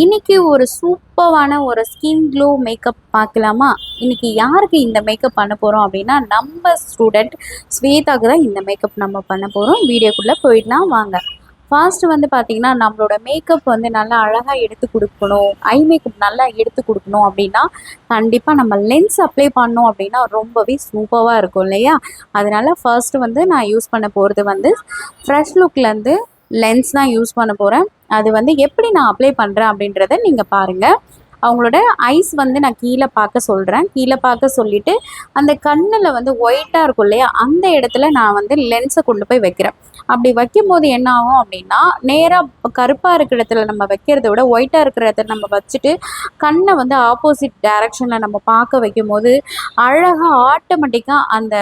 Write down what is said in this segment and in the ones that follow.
இன்னைக்கு ஒரு சூப்பரான ஒரு ஸ்கின் க்ளோ மேக்கப் பார்க்கலாமா? இன்னைக்கு யாருக்கு இந்த மேக்கப் பண்ண போகிறோம் அப்படின்னா நம்ம ஸ்டூடெண்ட் ஸ்வேதாக்கு தான் இந்த மேக்கப் நம்ம பண்ண போகிறோம் வீடியோக்குள்ளே போயிடலாம் வாங்க. ஃபர்ஸ்ட் வந்து பார்த்தீங்கன்னா நம்மளோட மேக்கப் வந்து நல்லா அழகாக எடுத்து கொடுக்கணும். ஐ மேக்கப் நல்லா எடுத்து கொடுக்கணும் அப்படின்னா கண்டிப்பாக நம்ம லென்ஸ் அப்ளை பண்ணோம் அப்படின்னா ரொம்பவே சூப்பராக இருக்கும் இல்லையா? அதனால ஃபர்ஸ்ட் வந்து நான் யூஸ் பண்ண போகிறது வந்து ஃப்ரெஷ் லுக்லேருந்து லென்ஸ் தான் யூஸ் பண்ண போகிறேன் அது வந்து எப்படி நான் அப்ளை பண்ணுறேன் அப்படின்றத நீங்கள் பாருங்கள் அவங்களோட ஐஸ் வந்து நான் கீழே பார்க்க சொல்கிறேன் கீழே பார்க்க சொல்லிவிட்டு அந்த கண்ணில் வந்து ஒயிட்டாக இருக்கும் இல்லையா? அந்த இடத்துல நான் வந்து லென்ஸை கொண்டு போய் வைக்கிறேன். அப்படி வைக்கும் போது என்ன ஆகும் அப்படின்னா நேராக கருப்பாக இருக்கிற இடத்துல நம்ம வைக்கிறத விட ஒயிட்டாக இருக்கிற இடத்துல நம்ம வச்சுட்டு கண்ணை வந்து ஆப்போசிட் டைரக்ஷனில் நம்ம பார்க்க வைக்கும் போது அழகாக ஆட்டோமேட்டிக்காக அந்த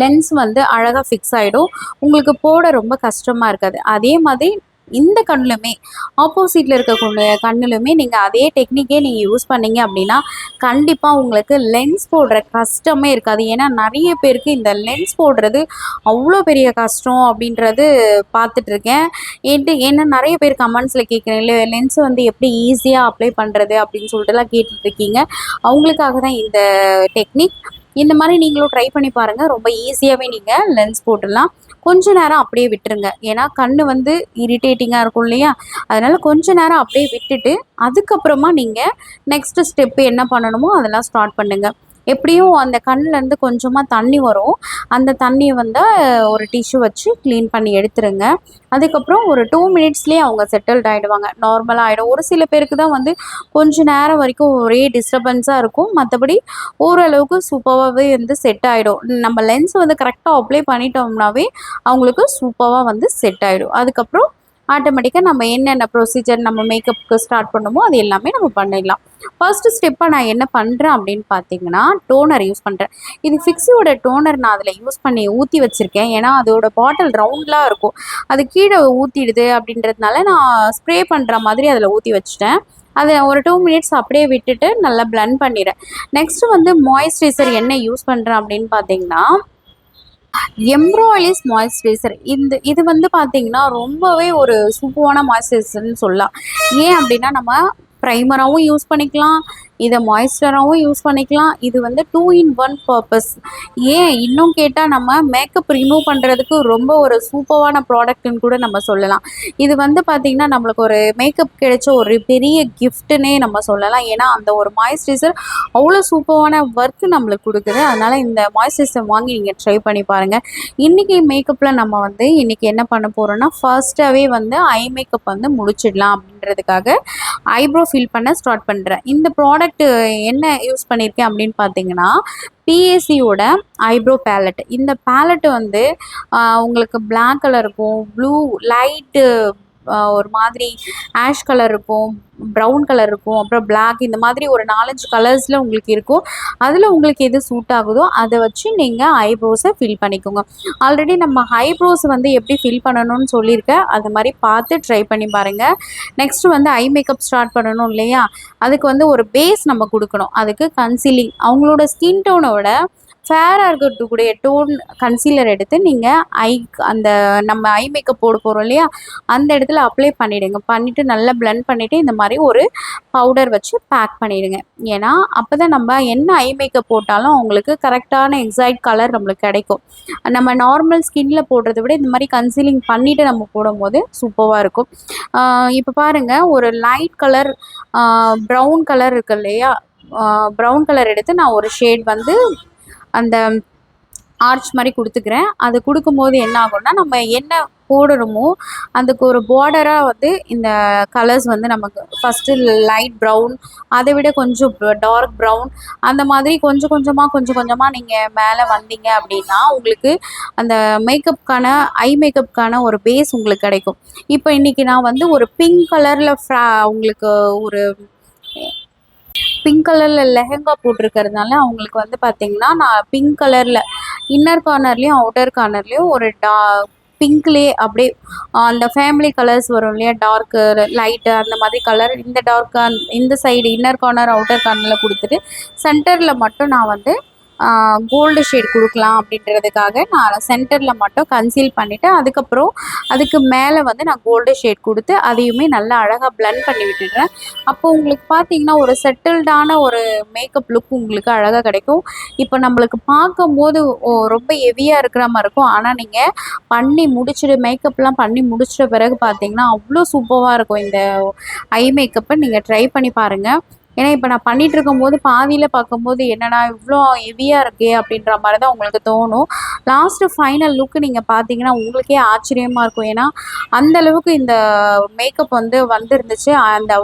லென்ஸ் வந்து அழகாக ஃபிக்ஸ் ஆகிடும் உங்களுக்கு போட ரொம்ப கஷ்டமாக இருக்காது. அதே மாதிரி இந்த கண்ணுலுமே ஆப்போசிட்டில் இருக்கக்கூடிய கண்ணுலுமே நீங்கள் அதே டெக்னிக்கே நீங்கள் யூஸ் பண்ணீங்க அப்படின்னா கண்டிப்பாக உங்களுக்கு லென்ஸ் போடுற கஷ்டமே இருக்காது. ஏன்னா நிறைய பேருக்கு இந்த லென்ஸ் போடுறது அவ்வளோ பெரிய கஷ்டம் அப்படின்றது பார்த்துட்ருக்கேன் ஏன்ட்டு ஏன்னா நிறைய பேர் கமெண்ட்ஸில் கேட்குறேன் இல்லை லென்ஸ் வந்து எப்படி ஈஸியாக அப்ளை பண்ணுறது அப்படின்னு சொல்லிட்டுலாம் கேட்டுட்ருக்கீங்க அவங்களுக்காக தான் இந்த டெக்னிக் இந்த மாதிரி நீங்களும் ட்ரை பண்ணி பாருங்கள் ரொம்ப ஈஸியாகவே நீங்கள் லென்ஸ் போட்டுடலாம். கொஞ்ச நேரம் அப்படியே விட்டுருங்க. ஏன்னா கண் வந்து இரிட்டேட்டிங்காக இருக்கும் இல்லையா? அதனால் கொஞ்ச நேரம் அப்படியே விட்டுட்டு அதுக்கப்புறமா நீங்கள் நெக்ஸ்ட் ஸ்டெப்பு என்ன பண்ணணுமோ அதெல்லாம் ஸ்டார்ட் பண்ணுங்கள் எப்படியும் அந்த கண்ணிலேருந்து கொஞ்சமாக தண்ணி வரும். அந்த தண்ணியை வந்து ஒரு டிஷ்யூ வச்சு க்ளீன் பண்ணி எடுத்துருங்க. அதுக்கப்புறம் ஒரு டூ மினிட்ஸ்லேயே அவங்க செட்டில்ட் ஆகிடுவாங்க நார்மலாக ஆகிடும் ஒரு சில பேருக்கு தான் வந்து கொஞ்ச நேரம் வரைக்கும் ஒரே டிஸ்டர்பன்ஸாக இருக்கும். மற்றபடி ஓரளவுக்கு சூப்பராகவே வந்து செட் ஆகிடும் நம்ம லென்ஸ் வந்து கரெக்டாக அப்ளை பண்ணிட்டோம்னாவே அவங்களுக்கு சூப்பராக வந்து செட் ஆகிடும் அதுக்கப்புறம் ஆட்டோமேட்டிக்காக நம்ம என்னென்ன ப்ரொசீஜர் நம்ம மேக்கப்புக்கு ஸ்டார்ட் பண்ணுமோ அது எல்லாமே நம்ம பண்ணிடலாம். ஃபர்ஸ்ட் ஸ்டெப்பாக நான் என்ன பண்ணுறேன் அப்படின்னு பார்த்தீங்கன்னா டோனர் யூஸ் பண்ணுறேன் இது ஃபிக்ஸியோட டோனர் நான் அதில் யூஸ் பண்ணி ஊற்றி வச்சுருக்கேன். ஏன்னா அதோட பாட்டில் ரவுண்ட்லாம் இருக்கும். அது கீழே ஊற்றிடுது அப்படின்றதுனால நான் ஸ்ப்ரே பண்ணுற மாதிரி அதில் ஊற்றி வச்சுட்டேன். அதை ஒரு டூ மினிட்ஸ் அப்படியே விட்டுட்டு நல்லா பிளண்ட் பண்ணிடுறேன். நெக்ஸ்ட்டு வந்து மாய்ஸ்சரைசர் என்ன யூஸ் பண்ணுறேன் அப்படின்னு பார்த்தீங்கன்னா எம்ப்ராய்லிஸ் மாய்ஸ்சரைசர் இந்த இது வந்து பார்த்தீங்கன்னா ரொம்பவே ஒரு சூப்பரான மாய்ஸ்சரைசர்னு சொல்லலாம். ஏன் அப்படின்னா நம்ம ப்ரைமராகவும் யூஸ் பண்ணிக்கலாம். இதை மாய்ஸ்சராகவும் யூஸ் பண்ணிக்கலாம். இது வந்து டூ இன் ஒன் பர்பஸ் ஏன் இன்னும் கேட்டால் நம்ம மேக்கப் ரிமூவ் பண்ணுறதுக்கு ரொம்ப ஒரு சூப்பரான ப்ராடக்ட்னு கூட நம்ம சொல்லலாம். இது வந்து பார்த்திங்கன்னா நம்மளுக்கு ஒரு மேக்கப் கிடைச்ச ஒரு பெரிய கிஃப்ட்டுன்னே நம்ம சொல்லலாம். ஏன்னா அந்த ஒரு மாய்ஸ்சரைசர் அவ்வளோ சூப்பரான ஒர்க் நம்மளுக்கு கொடுக்குது. அதனால் இந்த மாய்ஸ்சரைசர் வாங்கி நீங்கள் ட்ரை பண்ணி பாருங்கள் இன்றைக்கி மேக்கப்பில் நம்ம வந்து இன்றைக்கி என்ன பண்ண போகிறோன்னா ஃபர்ஸ்ட்டாகவே வந்து ஐ மேக்கப் வந்து முடிச்சிடலாம் அப்படின்றதுக்காக ஐப்ரோ ஃபில் பண்ண ஸ்டார்ட் பண்ணுறேன் இந்த ப்ராடக்ட் என்ன யூஸ் பண்ணியிருக்கேன் அப்படின்னு பார்த்தீங்கன்னா பிஎஸ்சியோட ஐப்ரோ பேலட் இந்த பேலட் வந்து உங்களுக்கு பிளாக் கலர் இருக்கும் ப்ளூ லைட்டு ஒரு மாதிரி ஆஷ் கலர் இருக்கும் ப்ரௌன் கலர் இருக்கும் அப்புறம் பிளாக் இந்த மாதிரி ஒரு நாலஞ்சு கலர்ஸில் உங்களுக்கு இருக்கும். அதில் உங்களுக்கு எது சூட் ஆகுதோ அதை வச்சு நீங்கள் ஐப்ரோஸை ஃபில் பண்ணிக்கோங்க. ஆல்ரெடி நம்ம ஐப்ரோஸ் வந்து எப்படி ஃபில் பண்ணணும்னு சொல்லியிருக்கேன். அது மாதிரி பார்த்து ட்ரை பண்ணி பாருங்கள் நெக்ஸ்ட் வந்து ஐ மேக்கப் ஸ்டார்ட் பண்ணணும் இல்லையா? அதுக்கு வந்து ஒரு பேஸ் நம்ம கொடுக்கணும். அதுக்கு கன்சீலிங் அவங்களோட ஸ்கின் டோனோட ஃபேராக இருக்கக்கூடிய டோன் கன்சீலர் எடுத்து நீங்கள் ஐ அந்த நம்ம ஐ மேக்கப் போட போகிறோம் இல்லையா? அந்த இடத்துல அப்ளை பண்ணிவிடுங்க பண்ணிவிட்டு நல்லா பிளெண்ட் பண்ணிவிட்டு இந்த மாதிரி ஒரு பவுடர் வச்சு பேக் பண்ணிவிடுங்க ஏன்னா அப்போ தான் நம்ம என்ன ஐ மேக்கப் போட்டாலும் அவங்களுக்கு கரெக்டான எக்ஸாக்ட் கலர் நம்மளுக்கு கிடைக்கும். நம்ம நார்மல் ஸ்கின்ல போடுறத விட இந்த மாதிரி கன்சீலிங் பண்ணிவிட்டு நம்ம போடும்போது சூப்பராக இருக்கும். இப்போ பாருங்கள் ஒரு லைட் கலர் ப்ரௌன் கலர் இருக்கு இல்லையா? ப்ரௌன் கலர் எடுத்து நான் ஒரு ஷேட் வந்து அந்த ஆர்ச் மாதிரி கொடுத்துக்கிறேன். அது கொடுக்கும்போது என்ன ஆகும்னா நம்ம என்ன போடுறோமோ அதுக்கு ஒரு பார்டராக வந்து இந்த கலர்ஸ் வந்து நமக்கு ஃபஸ்ட்டு லைட் ப்ரௌன் அதை விட கொஞ்சம் டார்க் ப்ரௌன் அந்த மாதிரி கொஞ்சம் கொஞ்சமாக கொஞ்சம் கொஞ்சமாக நீங்கள் மேலே வந்தீங்க அப்படின்னா உங்களுக்கு அந்த மேக்கப்புக்கான ஐ மேக்கப்க்கான ஒரு பேஸ் உங்களுக்கு கிடைக்கும். இப்போ இன்றைக்கி நான் வந்து ஒரு பிங்க் கலரில் ஃப்ரா உங்களுக்கு ஒரு பிங்க் கலரில் லெஹெங்கா போட்டிருக்கிறதுனால அவங்களுக்கு வந்து பார்த்தீங்கன்னா நான் பிங்க் கலரில் இன்னர் கார்னர்லேயும் அவுட்டர் கார்னர்லேயும் ஒரு டா பிங்க்லேயே அப்படியே அந்த ஃபேமிலி கலர்ஸ் வரும் இல்லையா? டார்க்கு லைட்டு அந்த மாதிரி கலர் இந்த டார்க் இந்த சைடு இன்னர் கார்னர் அவுட்டர் கார்னரில் கொடுத்துட்டு சென்டரில் மட்டும் நான் வந்து கோல்டு ஷேட் கொடுக்கலாம் அப்படின்றதுக்காக நான் சென்டரில் மட்டும் கன்சீல் பண்ணிவிட்டு அதுக்கப்புறம் அதுக்கு மேலே வந்து நான் கோல்டு ஷேட் கொடுத்து அதையுமே நல்லா அழகாக blend பண்ணி விட்டுடுறேன். அப்போ உங்களுக்கு பார்த்தீங்கன்னா ஒரு செட்டில்டான ஒரு மேக்கப் லுக் உங்களுக்கு அழகாக கிடைக்கும். இப்போ நம்மளுக்கு பார்க்கும்போது ஓ ரொம்ப ஹெவியாக இருக்கிற மாதிரி இருக்கும். ஆனால் நீங்கள் பண்ணி முடிச்சுட்டு மேக்கப்லாம் பண்ணி முடிச்சிட்ட பிறகு பார்த்தீங்கன்னா அவ்வளோ சூப்பராக இருக்கும் இந்த ஐ மேக்கப்பை நீங்கள் ட்ரை பண்ணி பாருங்கள் ஏன்னா இப்போ நான் பண்ணிட்டு இருக்கும்போது பாதியில் பார்க்கும்போது என்னடா இவ்வளோ ஹெவியாக இருக்கே அப்படின்ற மாதிரி தான் உங்களுக்கு தோணும். லாஸ்ட்டு ஃபைனல் லுக்கு நீங்கள் பார்த்தீங்கன்னா உங்களுக்கே ஆச்சரியமாக இருக்கும். ஏன்னா அந்த அளவுக்கு இந்த மேக்கப் வந்து வந்திருந்துச்சு. அந்த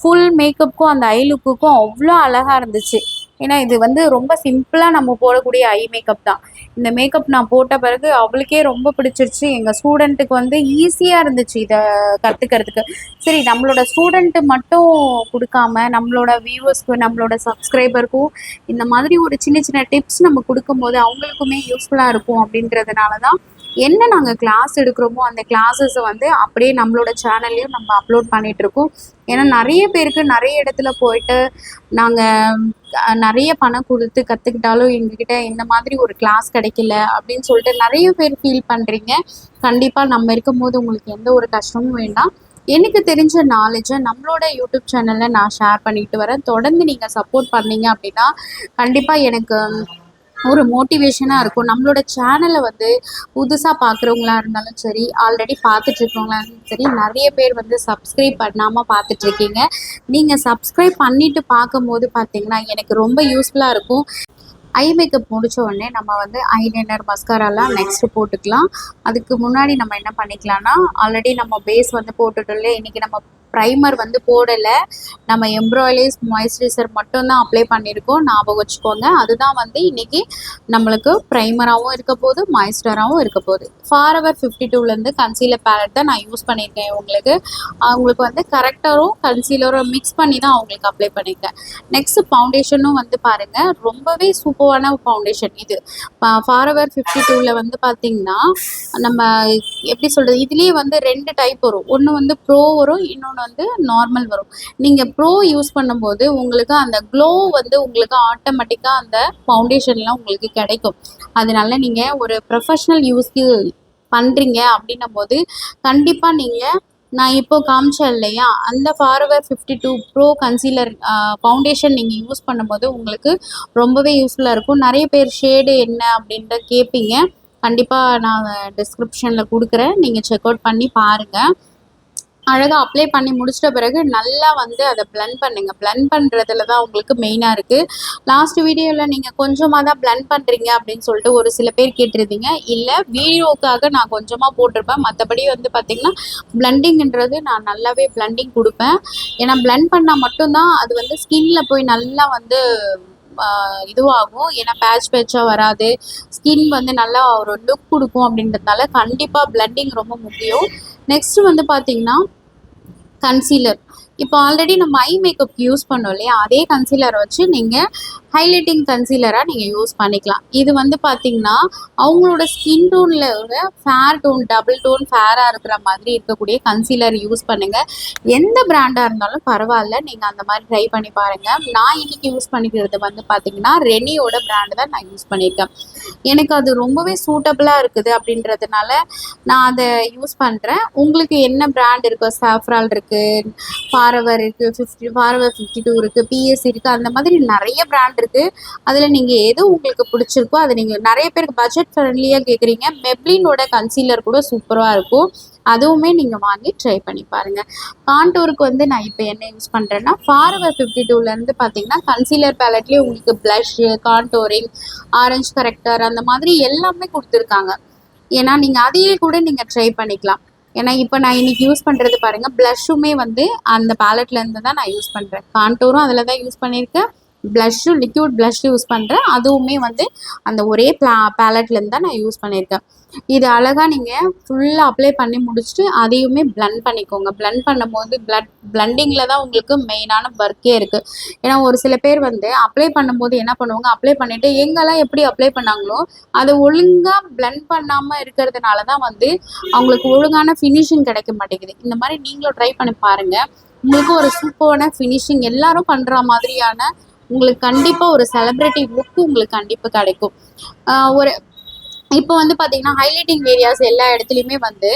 ஃபுல் மேக்கப்புக்கும் அந்த ஐ லுக்குக்கும் அவ்வளோ அழகாக இருந்துச்சு. ஏன்னா இது வந்து ரொம்ப சிம்பிளாக நம்ம போடக்கூடிய ஐ மேக்கப் தான். இந்த மேக்கப் நான் போட்ட பிறகு அவளுக்கே ரொம்ப பிடிச்சிருச்சு. எங்கள் ஸ்டூடெண்ட்டுக்கு வந்து ஈஸியாக இருந்துச்சு இதை கற்றுக்கிறதுக்கு சரி நம்மளோட ஸ்டூடெண்ட்டு மட்டும் கொடுக்காம நம்மளோட வியூவர்ஸ்க்கு நம்மளோட சப்ஸ்கிரைபருக்கும் இந்த மாதிரி ஒரு சின்ன சின்ன டிப்ஸ் நம்ம கொடுக்கும்போது அவங்களுக்குமே யூஸ்ஃபுல்லாக இருக்கும் அப்படின்றதுனால தான் என்ன நாங்கள் கிளாஸ் எடுக்கிறோமோ அந்த கிளாஸஸை வந்து அப்படியே நம்மளோட சேனல்லையும் நம்ம அப்லோட் பண்ணிகிட்ருக்கோம் ஏன்னா நிறைய பேருக்கு நிறைய இடத்துல போயிட்டு நாங்கள் நிறைய பணம் கொடுத்து கற்றுக்கிட்டாலும் எங்ககிட்ட இந்த மாதிரி ஒரு கிளாஸ் கிடைக்கல அப்படின்னு சொல்லிட்டு நிறைய பேர் ஃபீல் பண்ணுறீங்க கண்டிப்பாக நம்ம இருக்கும்போது உங்களுக்கு எந்த ஒரு கஷ்டமும் வேண்டாம். எனக்கு தெரிஞ்ச நாலேஜை நம்மளோட யூடியூப் சேனலில் நான் ஷேர் பண்ணிட்டு வரேன். தொடர்ந்து நீங்கள் சப்போர்ட் பண்ணீங்க அப்படின்னா கண்டிப்பாக எனக்கு ஒரு மோட்டிவேஷனாக இருக்கும். நம்மளோட சேனலை வந்து புதுசாக பார்க்குறவங்களா இருந்தாலும் சரி ஆல்ரெடி பார்த்துட்ருக்கவங்களா இருந்தாலும் சரி நிறைய பேர் வந்து சப்ஸ்கிரைப் பண்ணாமல் பார்த்துட்ருக்கீங்க நீங்கள் சப்ஸ்கிரைப் பண்ணிட்டு பார்க்கும்போது பார்த்தீங்கன்னா எனக்கு ரொம்ப யூஸ்ஃபுல்லாக இருக்கும். ஐ மேக்கப் முடிச்ச உடனே நம்ம வந்து ஐலைனர் மஸ்காராலாம் நெக்ஸ்ட்டு போட்டுக்கலாம். அதுக்கு முன்னாடி நம்ம என்ன பண்ணிக்கலாம்னா ஆல்ரெடி நம்ம பேஸ் வந்து போட்டுட்டோம்ல இன்றைக்கி நம்ம ப்ரைமர் வந்து போடலை. நம்ம எம்ப்ராய்லேஸ் மாய்ஸ்சரைசர் மட்டும்தான் அப்ளை பண்ணியிருக்கோம். ஞாபகம் வச்சுக்கோங்க. அதுதான் வந்து இன்றைக்கி நம்மளுக்கு ப்ரைமராகவும் இருக்க போது மாய்ஸ்டராகவும் இருக்க போகுது. அவர் ஃபிஃப்டி டூலேருந்து கன்சீலர் பேலட் தான் நான் யூஸ் பண்ணியிருக்கேன் உங்களுக்கு. அவங்களுக்கு வந்து கரெக்டரும் கன்சீலரும் மிக்ஸ் பண்ணி தான் அவங்களுக்கு அப்ளை பண்ணியிருக்கேன். நெக்ஸ்ட் ஃபவுண்டேஷனும் வந்து பாருங்கள் ரொம்பவே சூப்பரான ஃபவுண்டேஷன் இது. ஃபார் அவர் ஃபிஃப்டி டூவில் வந்து பார்த்தீங்கன்னா நம்ம எப்படி சொல்கிறது இதுலேயே வந்து ரெண்டு டைப் வரும். ஒன்று வந்து ப்ரோ வரும் இன்னொன்று வந்து நார்மல் வரும். நீங்கள் ப்ரோ யூஸ் பண்ணும்போது உங்களுக்கு அந்த க்ளோ வந்து உங்களுக்கு ஆட்டோமேட்டிக்காக அந்த ஃபவுண்டேஷன்லாம் உங்களுக்கு கிடைக்கும். அதனால நீங்கள் ஒரு ப்ரொஃபஷ்னல் யூஸ்க்கு பண்ணுறீங்க அப்படின்னும் போது கண்டிப்பாக நீங்கள் நான் இப்போ காமிச்சேன் இல்லையா? அந்த forever fifty two pro concealer foundation நீங்கள் யூஸ் பண்ணும்போது உங்களுக்கு ரொம்பவே யூஸ்ஃபுல்லாக இருக்கும். நிறைய பேர் ஷேடு என்ன அப்படின்ற கேட்பீங்க கண்டிப்பாக நான் டிஸ்கிரிப்ஷனில் கொடுக்குறேன். நீங்கள் செக் அவுட் பண்ணி பாருங்கள் அழகாக அப்ளை பண்ணி முடிச்சிட்ட பிறகு நல்லா வந்து அதை blend பண்ணுங்கள் blend பண்ணுறதுல தான் உங்களுக்கு மெயினாக இருக்குது லாஸ்ட் வீடியோவில் நீங்கள் கொஞ்சமாக தான் பிளன் பண்ணுறீங்க அப்படின்னு சொல்லிட்டு ஒரு சில பேர் கேட்டிருந்தீங்க. இல்லை வீடியோக்காக நான் கொஞ்சமாக போட்டிருப்பேன். மற்றபடி வந்து பார்த்திங்கன்னா பிளண்டிங்கிறது நான் நல்லாவே பிளண்டிங் கொடுப்பேன். ஏன்னா பிளண்ட் பண்ணால் மட்டும்தான் அது வந்து ஸ்கின்ல போய் நல்லா வந்து இதுவாகும். ஏன்னா பேட்ச் பேட்சாக வராது. ஸ்கின் வந்து நல்லா ஒரு லுக் கொடுக்கும் அப்படின்றதுனால கண்டிப்பாக பிளண்டிங் ரொம்ப முக்கியம். நெக்ஸ்ட் வந்து பார்த்தீங்கன்னா கன்சீலர் இப்போ ஆல்ரெடி நம்ம ஐ மேக்கப் யூஸ் பண்ணோம் இல்லையா? அதே கன்சீலர் வச்சு நீங்கள் ஹைலைட்டிங் கன்சீலராக நீங்கள் யூஸ் பண்ணிக்கலாம். இது வந்து பார்த்தீங்கன்னா அவங்களோட ஸ்கின் டோனில் ஃபேர் டோன் டபுள் டோன் ஃபேராக இருக்கிற மாதிரி இருக்கக்கூடிய கன்சீலர் யூஸ் பண்ணுங்கள் எந்த பிராண்டாக இருந்தாலும் பரவாயில்ல. நீங்கள் அந்த மாதிரி ட்ரை பண்ணி பாருங்கள் நான் இன்னைக்கு யூஸ் பண்ணிக்கிறது வந்து பார்த்தீங்கன்னா ரெனியோட பிராண்டு தான் நான் யூஸ் பண்ணியிருக்கேன் எனக்கு அது ரொம்பவே சூட்டபுளாக இருக்குது அப்படின்றதுனால நான் அதை யூஸ் பண்ணுறேன் உங்களுக்கு என்ன பிராண்ட் இருக்கோ சாஃப்ரால் இருக்குது ஃபாரவர் இருக்குது ஃபிஃப்டி ஃபாரவர் ஃபிஃப்டி டூ இருக்குது பிஎஸ்சி இருக்குது அந்த மாதிரி நிறைய பிராண்ட் இருக்குது அதில் நீங்கள் எது உங்களுக்கு பிடிச்சிருக்கோ அதை நீங்கள் நிறைய பேருக்கு பட்ஜெட் ஃப்ரெண்ட்லியாக கேட்குறீங்க மெப்ளினோட கன்சீலர் கூட சூப்பராக இருக்கும். அதுவுமே நீங்கள் வாங்கி ட்ரை பண்ணி பாருங்கள் கான்டூருக்கு வந்து நான் இப்போ என்ன யூஸ் பண்ணுறேன்னா ஃபார்வர் ஃபிஃப்டி டூலேருந்து பார்த்தீங்கன்னா கன்சீலர் பேலட்லேயே உங்களுக்கு ப்ளஷ்ஷு கான்டோரிங் ஆரஞ்சு கரெக்டர் அந்த மாதிரி எல்லாமே கொடுத்துருக்காங்க. ஏன்னா நீங்கள் அதையே கூட நீங்கள் ட்ரை பண்ணிக்கலாம். ஏன்னா இப்போ நான் இன்னைக்கு யூஸ் பண்ணுறது பாருங்கள் ப்ளஷ்ஷுமே வந்து அந்த பேலட்லேருந்து தான் நான் யூஸ் பண்ணுறேன் கான்டூரும் அதில் தான் யூஸ் பண்ணியிருக்கேன் ப்ளஷ்ஷும் லிக்யூட் ப்ளஷ் யூஸ் பண்ணுறேன் அதுவுமே வந்து அந்த ஒரே ப்ளா பேலட்லேருந்து தான் நான் யூஸ் பண்ணியிருக்கேன். இது அழகாக நீங்கள் ஃபுல்லாக அப்ளை பண்ணி முடிச்சுட்டு அதையுமே blend பண்ணிக்கோங்க. Blend பண்ணும்போது பிளட் பிளண்டிங்கில் தான் உங்களுக்கு மெயினான ஒர்க்கே இருக்குது ஏன்னா ஒரு சில பேர் வந்து அப்ளை பண்ணும்போது என்ன பண்ணுவாங்க? அப்ளை பண்ணிவிட்டு எங்கெல்லாம் எப்படி அப்ளை பண்ணாங்களோ அதை ஒழுங்காக blend பண்ணாமல் இருக்கிறதுனால தான் வந்து அவங்களுக்கு ஒழுங்கான ஃபினிஷிங் கிடைக்க மாட்டேங்குது. இந்த மாதிரி நீங்களும் ட்ரை பண்ணி பாருங்கள் உங்களுக்கு ஒரு சூப்பரான ஃபினிஷிங் எல்லாரும் பண்ணுற மாதிரியான உங்களுக்கு கண்டிப்பாக ஒரு செலிப்ரிட்டி லுக் உங்களுக்கு கண்டிப்பாக கிடைக்கும். ஒரு இப்போ வந்து பார்த்தீங்கன்னா ஹைலைட்டிங் ஏரியாஸ் எல்லா இடத்துலையுமே வந்து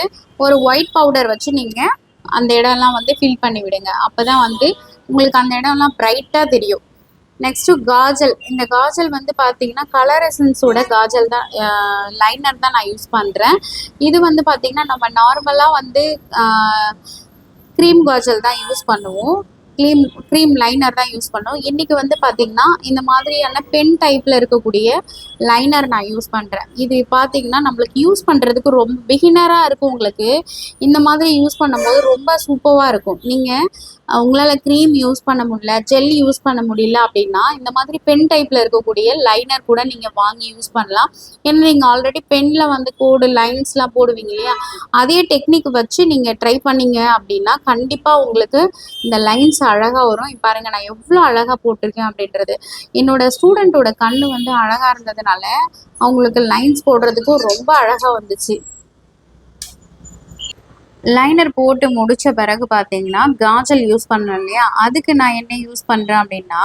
ஒரு ஒயிட் பவுடர் வச்சு நீங்கள் அந்த இடம்லாம் வந்து ஃபில் பண்ணி விடுங்க. அப்போ தான் வந்து உங்களுக்கு அந்த இடம்லாம் ப்ரைட்டாக தெரியும். நெக்ஸ்ட்டு காஜல். இந்த காஜல் வந்து பார்த்தீங்கன்னா கலர் எசன்ஸோட காஜல் தான் லைனர் தான் நான் யூஸ் பண்ணுறேன் இது வந்து பார்த்தீங்கன்னா நம்ம நார்மலாக வந்து க்ரீம் காஜல் தான் யூஸ் பண்ணுவோம். க்ரீம் க்ரீம் லைனர் தான் யூஸ் பண்ணோம். இன்றைக்கி வந்து பார்த்தீங்கன்னா இந்த மாதிரியான பென் டைப்பில் இருக்கக்கூடிய லைனர் நான் யூஸ் பண்ணுறேன் இது பார்த்தீங்கன்னா நம்மளுக்கு யூஸ் பண்ணுறதுக்கு ரொம்ப பிகினராக இருக்கும் உங்களுக்கு. இந்த மாதிரி யூஸ் பண்ணும்போது ரொம்ப சூப்பராக இருக்கும். நீங்கள் உங்களால் க்ரீம் யூஸ் பண்ண முடியல ஜெல் யூஸ் பண்ண முடியல அப்படின்னா இந்த மாதிரி பென் டைப்பில் இருக்கக்கூடிய லைனர் கூட நீங்கள் வாங்கி யூஸ் பண்ணலாம். ஏன்னா நீங்கள் ஆல்ரெடி பெனில் வந்து கோடு லைன்ஸ்லாம் போடுவீங்க இல்லையா? அதே டெக்னிக் வச்சு நீங்கள் ட்ரை பண்ணீங்க அப்படின்னா கண்டிப்பாக உங்களுக்கு இந்த லைன்ஸ் அழகாக வரும். பாருங்க நான் எவ்வளோ அழகாக போட்டிருக்கேன் அப்படின்றது. என்னோட ஸ்டூடெண்ட்டோட கண்ணு வந்து அழகாக இருந்ததுனால அவங்களுக்கு லைன்ஸ் போடுறதுக்கும் ரொம்ப அழகாக வந்துச்சு. லைனர் போட்டு முடிச்ச பிறகு பார்த்தீங்கன்னா காஜல் யூஸ் பண்ணேன் இல்லையா? அதுக்கு நான் என்ன யூஸ் பண்ணுறேன் அப்படின்னா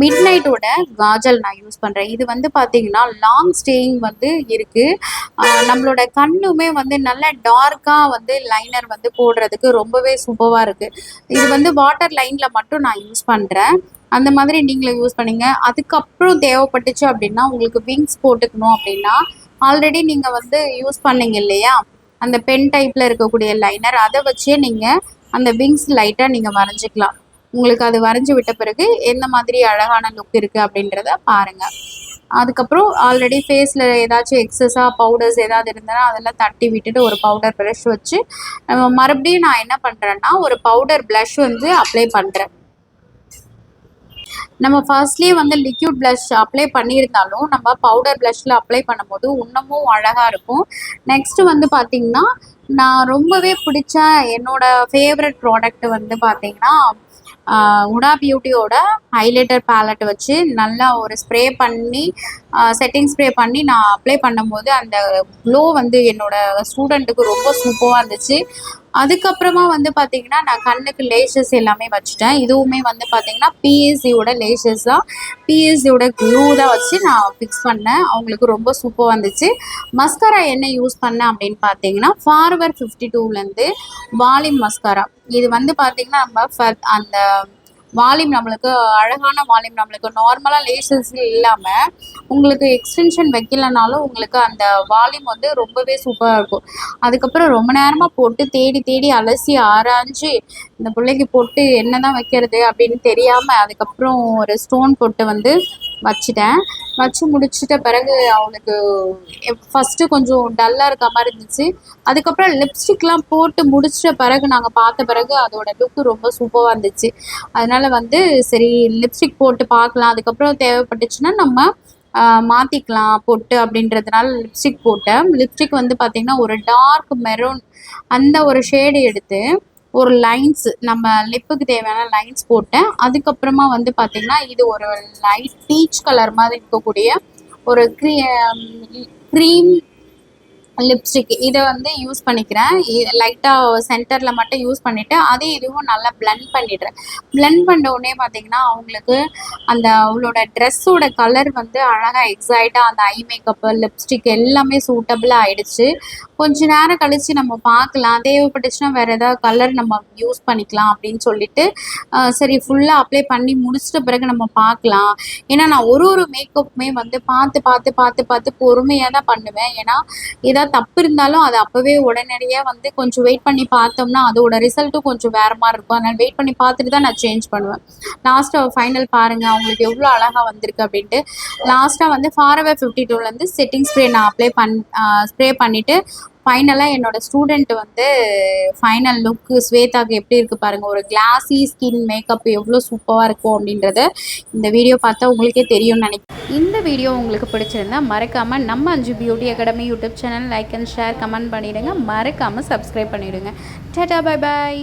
மிட் நைட்டோட காஜல் நான் யூஸ் பண்ணுறேன் இது வந்து பார்த்தீங்கன்னா லாங் ஸ்டேயிங் வந்து இருக்குது நம்மளோட கண்ணுமே வந்து நல்ல டார்க்காக வந்து லைனர் வந்து போடுறதுக்கு ரொம்பவே சூப்பராக இருக்குது இது வந்து வாட்டர் லைனில் மட்டும் நான் யூஸ் பண்ணுறேன் அந்த மாதிரி நீங்களும் யூஸ் பண்ணீங்க. அதுக்கப்புறம் தேவைப்பட்டுச்சு அப்படின்னா உங்களுக்கு விங்ஸ் போட்டுக்கணும் அப்படின்னா ஆல்ரெடி நீங்கள் வந்து யூஸ் பண்ணீங்க இல்லையா? அந்த பென் டைப்பில் இருக்கக்கூடிய லைனர் அதை வச்சே நீங்கள் அந்த விங்ஸ் லைட்டாக நீங்கள் வரைஞ்சிக்கலாம். உங்களுக்கு அது வரைஞ்சி விட்ட பிறகு எந்த மாதிரி அழகான லுக் இருக்குது அப்படின்றத பாருங்கள் அதுக்கப்புறம் ஆல்ரெடி ஃபேஸில் ஏதாச்சும் எக்ஸஸாக பவுடர்ஸ் ஏதாவது இருந்தால் அதெல்லாம் தட்டி விட்டுட்டு ஒரு பவுடர் ப்ரஷ் வச்சு மறுபடியும் நான் என்ன பண்ணுறேன்னா ஒரு பவுடர் ப்ளஷ் வந்து அப்ளை பண்ணுறேன் நம்ம ஃபர்ஸ்ட்லேயே வந்து லிக்யூட் ப்ளஷ் அப்ளை பண்ணியிருந்தாலும் நம்ம பவுடர் ப்ளஷில் அப்ளை பண்ணும்போது இன்னமும் அழகாக இருக்கும். நெக்ஸ்ட் வந்து பார்த்திங்கன்னா நான் ரொம்பவே பிடிச்ச என்னோட ஃபேவரட் ப்ராடக்ட் வந்து பார்த்தீங்கன்னா உடா பியூட்டியோட ஹைலைட்டர் பேலட் வச்சு நல்லா ஒரு ஸ்ப்ரே பண்ணி செட்டிங் ஸ்ப்ரே பண்ணி நான் அப்ளை பண்ணும்போது அந்த க்ளோ வந்து என்னோட ஸ்டூடெண்ட்டுக்கு ரொம்ப சூப்பராக இருந்துச்சு. அதுக்கப்புறமா வந்து பார்த்தீங்கன்னா நான் கண்ணுக்கு லேஷஸ் எல்லாமே வச்சுட்டேன். இதுவுமே வந்து பார்த்தீங்கன்னா பிஎஸ்சியோட லேஷஸ் தான். பிஎஸ்சியோட க்ளூ தான் வச்சு நான் ஃபிக்ஸ் பண்ணேன். அவங்களுக்கு ரொம்ப சூப்பராக வந்துச்சு மஸ்காரா என்ன யூஸ் பண்ணேன் அப்படின்னு பார்த்தீங்கன்னா ஃபார்வர் ஃபிஃப்டி டூலேருந்து வாலிம் மஸ்காரா இது வந்து பார்த்தீங்கன்னா நம்ம ஃப- அந்த வால்யூம் நம்மளுக்கு அழகான வால்யூம் நம்மளுக்கு நார்மலாக லேசஸ் இல்லாமல் உங்களுக்கு எக்ஸ்டென்ஷன் வைக்கலனாலும் உங்களுக்கு அந்த வால்யூம் வந்து ரொம்பவே சூப்பராக இருக்கும். அதுக்கப்புறம் ரொம்ப நேரமாக போட்டு தேடி தேடி அலசி ஆராய்ஞ்சு இந்த பிள்ளைக்கு போட்டு என்ன தான் வைக்கிறது அப்படின்னு தெரியாமல் அதுக்கப்புறம் ஒரு ஸ்டோன் போட்டு வந்து வச்சுட்டேன். வச்சு முடிச்சிட்ட பிறகு அவளுக்கு ஃபஸ்ட்டு கொஞ்சம் டல்லாக இருக்க மாதிரி இருந்துச்சு. அதுக்கப்புறம் லிப்ஸ்டிக்லாம் போட்டு முடிச்சிட்ட பிறகு நாங்கள் பார்த்த பிறகு அதோட லுக்கு ரொம்ப சூப்பராக இருந்துச்சு. அதனால வந்து சரி லிப்ஸ்டிக் போட்டு பார்க்கலாம். அதுக்கப்புறம் தேவைப்பட்டுச்சுன்னா நம்ம மாற்றிக்கலாம் மாத்திக்கலாம் பொட்டு அப்படின்றதுனால லிப்ஸ்டிக் போட்டேன். லிப்ஸ்டிக் வந்து பார்த்தீங்கன்னா ஒரு டார்க் மெரூன் அந்த ஒரு ஷேடு எடுத்து ஒரு லைன்ஸ் நம்ம லிப்புக்கு தேவையான லைன்ஸ் போட்டேன். அதுக்கப்புறமா வந்து பார்த்தீங்கன்னா இது ஒரு லைட் பீச் கலர் மாதிரி இருக்கக்கூடிய ஒரு க்ரீ க்ரீம் லிப்ஸ்டிக் இதை வந்து யூஸ் பண்ணிக்கிறேன். லைட்டாக சென்டரில் மட்டும் யூஸ் பண்ணிவிட்டு அதே இதுவும் நல்லா பிளெண்ட் பண்ணிடுறேன். பிளெண்ட் பண்ண உடனே பார்த்தீங்கன்னா அவங்களுக்கு அந்த அவளோட ட்ரெஸ்ஸோட கலர் வந்து அழகாக எக்ஸைட்டாக அந்த ஐ மேக்கப்பு லிப்ஸ்டிக் எல்லாமே சூட்டபிளாக ஆயிடுச்சு. கொஞ்ச நேரம் கழித்து நம்ம பார்க்கலாம். தேவைப்பட்டுச்சுன்னா வேறு ஏதாவது கலர் நம்ம யூஸ் பண்ணிக்கலாம் அப்படின்னு சொல்லிட்டு சரி ஃபுல்லாக அப்ளை பண்ணி முடிச்சிட்ட பிறகு நம்ம பார்க்கலாம். ஏன்னா நான் ஒரு ஒரு மேக்கப்புமே வந்து பார்த்து பார்த்து பார்த்து பார்த்து பொறுமையாக தான் பண்ணுவேன். ஏன்னா ஏதாவது தப்பு இருந்தாலும் அது அப்போவே உடனடியாக வந்து கொஞ்சம் வெயிட் பண்ணி பார்த்தோம்னா அதோட ரிசல்ட்டும் கொஞ்சம் வேற மாதிரி இருக்கும். அதனால் வெயிட் பண்ணி பார்த்துட்டு தான் நான் சேஞ்ச் பண்ணுவேன். லாஸ்ட்டாக ஃபைனல் பாருங்கள் அவங்களுக்கு எவ்வளோ அழகாக வந்திருக்கு அப்படின்ட்டு. லாஸ்ட்டாக வந்து ஃபாரவர் ஃபிஃப்டி டூலேருந்து செட்டிங் ஸ்ப்ரே நான் அப்ளை பண் ஸ்ப்ரே பண்ணிவிட்டு ஃபைனலாக என்னோட ஸ்டூடெண்ட் வந்து ஃபைனல் லுக்கு ஸ்வேதாக்கு எப்படி இருக்குது பாருங்கள் ஒரு கிளாஸி ஸ்கின் மேக்கப் எவ்வளோ சூப்பராக இருக்கும் அப்படின்றத இந்த வீடியோ பார்த்தா உங்களுக்கே தெரியும்னு நினைக்கிறேன். இந்த வீடியோ உங்களுக்கு பிடிச்சிருந்தா மறக்காமல் நம்ம Anju beauty academy YouTube channel like and share comment பண்ணிவிடுங்க மறக்காமல் சப்ஸ்கிரைப் பண்ணிவிடுங்க டாடா பை பாய்